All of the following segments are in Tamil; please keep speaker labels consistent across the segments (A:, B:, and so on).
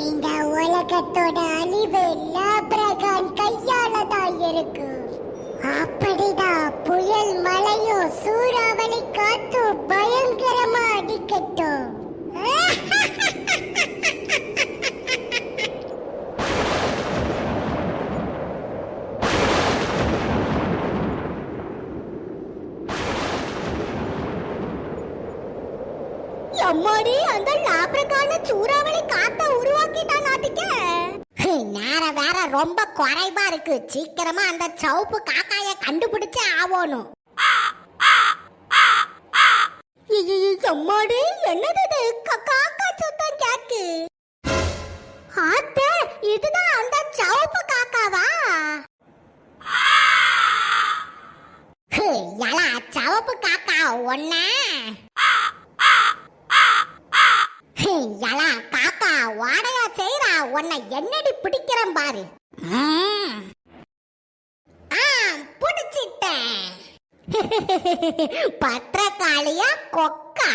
A: இந்த உலகத்தோட அழிவு லாப்ரகான் கையால தான் இருக்கு அப்படிதான் புயல் மழையும் சூறாவளி காத்து பயங்கரமா அடிக்கட்டும்.
B: அம்மாடி அந்த
A: ரொம்ப குறைவா இருக்கு. சீக்கிரமா அந்த சவுப்பு காக்காய கண்டுபிடிச்சு ஆவோணும்
B: எம்மாடி? என்னது இது? க- காக்கா சத்தம் கேக்கு ஆத்தே இதுதான் அந்த சவுப்பு காக்காவா?
A: எலா சவப்பு காக்கா ஒன்ன எலா காக்கா வாடையா செய்யறா உன்னை என்னடி பிடிக்கிறேன் பாரு. பத்திரக்காளியா கொக்கா.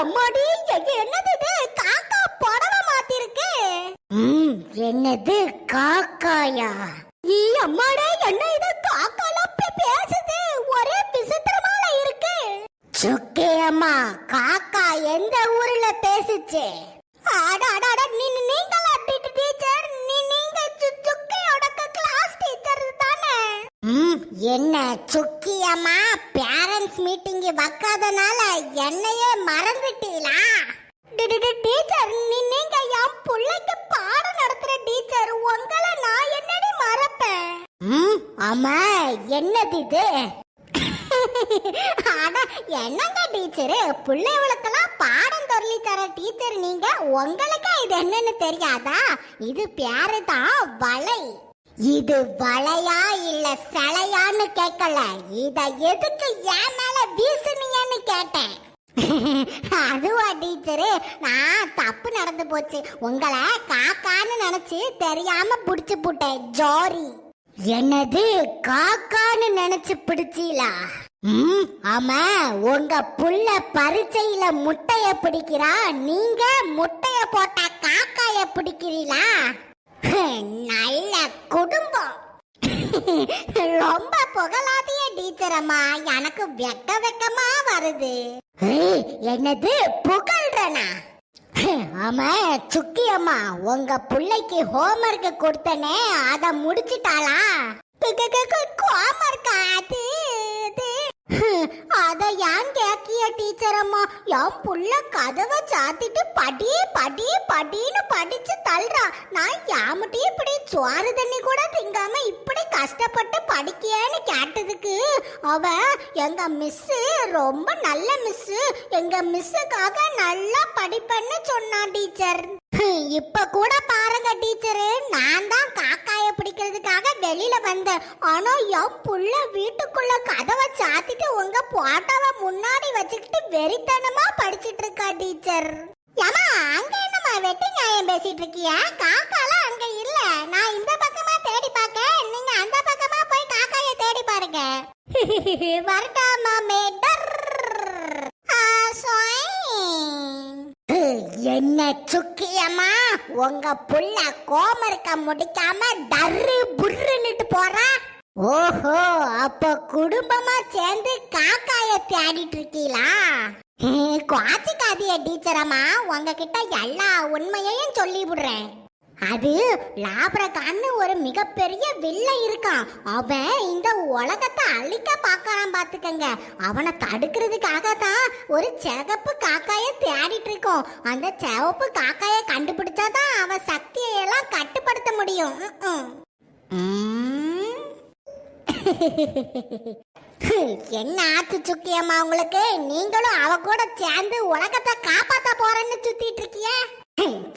B: எம்மாடி என்னது இது? காக்கா புடவை மாத்திருக்கு.
A: என்னது காக்காயா?
B: ஈ அம்மாடே என்ன இது? காக்காலாம் பேசுது. ஒரே விசித்திரமால இருக்கு.
A: சுக்கி அம்மா காக்கா எந்த ஊர்ல பேசுச்சு?
B: அட அட அட நீ- நீங்களா
A: என்ன சுக்கியம்மா பேரண்ட்ஸ் மீட்டிங் வைக்காதனால என்னையே மறந்துட்டீங்களா
B: டீச்சர் நீங்க என் பிள்ளைக்கு பாடம் நடத்துற டீச்சர் உங்களை நான் என்னடி மறப்பேன்?
A: ம், ஆமா என்னது இது?
B: என்னங்க டீச்சர் பிள்ளைகளுக்கெல்லாம் பாடம் சொல்லி தர டீச்சர் நீங்க உங்களுக்கு இது என்னன்னு தெரியாதா?
A: இது பேரு தான் வலை. இது வலையா இல்ல சலையான்னு கேட்கல இத எதுக்கு என் மேல வீசுனீங்கன்னு கேட்டேன். அதுவா டீச்சரு நான் தப்பு நடந்து போச்சு. உங்களை காக்கான்னு நினைச்சு தெரியாம புடிச்சு போட்டேன். ஜோரி. என்னது காக்கான்னு நினைச்சு பிடிச்சீலா? ம் ஆமா உங்க புள்ள பரீட்சையில முட்டைய பிடிக்கிறா? நீங்க முட்டைய போட்ட காக்காய பிடிக்கிறீங்களா நல்ல குடும்பம். ரொம்ப புகழாதிய டீச்சர் அம்மா எனக்கு வெக்க வெக்கமா வருது. என்னது? புகழ்றனா? ஆமா சுக்கி அம்மா உங்க பிள்ளைக்கு ஹோம்ஒர்க் கொடுத்தனே அத முடிச்சிட்டாளா?
B: ஹோம்ஒர்க் அது? அத ஏன் கேக்கிய டீச்சர் அம்மா? என் புள்ள கதவை சாத்திட்டு படி படி படின்னு படிச்சு தள்ளுறா. நான் யாமுட்டி இப்படி சோறு தண்ணி கூட திங்காம இப்படி கஷ்டப்பட்டு படிக்கியேன்னு கேட்டதுக்கு அவ எங்க மிஸ்ஸு ரொம்ப நல்ல மிஸ்ஸு எங்க மிஸ்ஸுக்காக நல்லா படிப்பேன்னு சொன்னான் டீச்சர். இப்ப கூட பாருங்க டீச்சரு நான் தான் காக்காய பிடிக்கிறதுக்காக வெளியில வந்தேன். ஆனா என் புள்ள வீட்டுக்குள்ள கதவை சாத்திட்டு உங்க போட்டோவை முன்னாடி வச்சுக்கிட்டு வெறித்தனமா படிச்சிட்டு இருக்கா டீச்சர். ஏமா அங்க என்னமா வெட்டி நியாயம் பேசிட்டு இருக்கியா? காக்காலாம் அங்க இல்ல. நான் இந்த பக்கமா தேடி பார்க்க நீங்க அந்த பக்கமா போய் காக்காய தேடி பாருங்க. வரட்டாமா மேடர் ஆ,
A: என்ன சுக்கியம்மா? உங்க புள்ள கோமருக்க முடிக்காம டர்ரு புர்ருன்னுட்டு போறா? ஓஹோ அப்ப குடும்பமா சேர்ந்து காக்காய தேடிட்டு இருக்கீங்களா
B: குவாச்சிக்காதிய டீச்சரம்மா. உங்ககிட்ட எல்லா உண்மையையும் சொல்லி விடுறேன்
A: அது லாப்ரகான்னு ஒரு மிகப்பெரிய வில்லை இருக்கான். அவன் இந்த உலகத்தை அழிக்க பார்க்கறான் பார்த்துக்கங்க. அவனை தடுக்கிறதுக்காக தான் ஒரு சிகப்பு காக்காய தேடிட்டு இருக்கோம் அந்த சிவப்பு காக்காய கண்டுபிடிச்சாதான் அவன் சக்தியை எல்லாம் கட்டுப்படுத்த முடியும். என்ன ஆச்சு சுக்கியம்மா உங்களுக்கு? நீங்களும் அவ கூட சேர்ந்து உலகத்தை காப்பாத்த போறேன்னு சுத்திட்டு இருக்கியே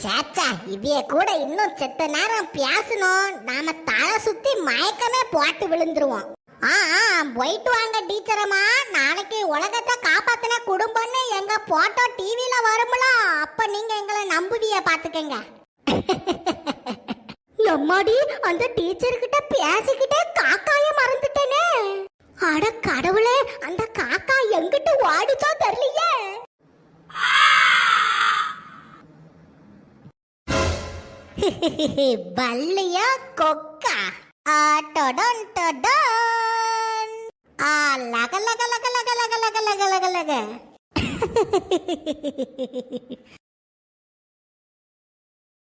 A: சேச்சா இவைய கூட இன்னும் செத்த நேரம் பேசணும் நாம தலை சுத்தி மயக்கமே போட்டு விழுந்துருவோம். ஆ போயிட்டு வாங்க டீச்சரம்மா நாளைக்கு உலகத்தை காப்பாத்தின குடும்பம்னு எங்க போட்டோ டிவியில வரும்ல அப்ப நீங்க எங்களை நம்புவிய பாத்துக்கங்க.
B: எம்மாடி அந்த டீச்சர் கிட்ட பேசிக்கிட்டே காக்காய மறந்துட்டேனே. அட கடவுளே அந்த காக்கா எங்கிட்டு ஓடிச்சோ தெரியலையே.
A: பல்லியா கொக்கா? ஆட்டோடன் டொடன் ஆ லக லக லக லக லக லக லக லக லக.